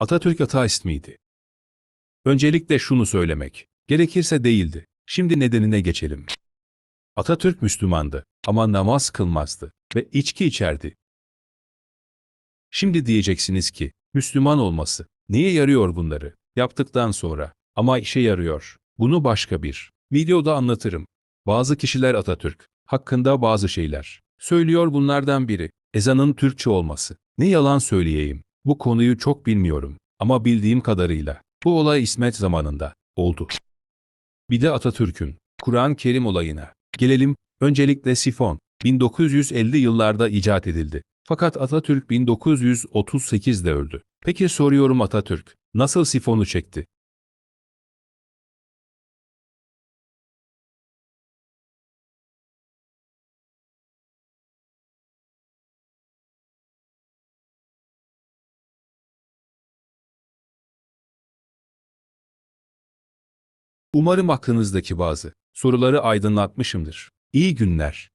Atatürk ateist miydi? Öncelikle şunu söylemek gerekirse değildi. Şimdi nedenine geçelim. Atatürk Müslümandı ama namaz kılmazdı ve içki içerdi. Şimdi diyeceksiniz ki, Müslüman olması, neye yarıyor bunları? Yaptıktan sonra. Ama işe yarıyor. Bunu başka bir videoda anlatırım. Bazı kişiler Atatürk hakkında bazı şeyler söylüyor bunlardan biri. Ezanın Türkçe olması. Ne yalan söyleyeyim. Bu konuyu çok bilmiyorum. Ama bildiğim kadarıyla bu olay İsmet zamanında oldu. Bir de Atatürk'ün Kur'an-ı Kerim olayına gelelim. Öncelikle sifon 1950 yıllarda icat edildi. Fakat Atatürk 1938'de öldü. Peki soruyorum Atatürk nasıl sifonu çekti? Umarım aklınızdaki bazı soruları aydınlatmışımdır. İyi günler.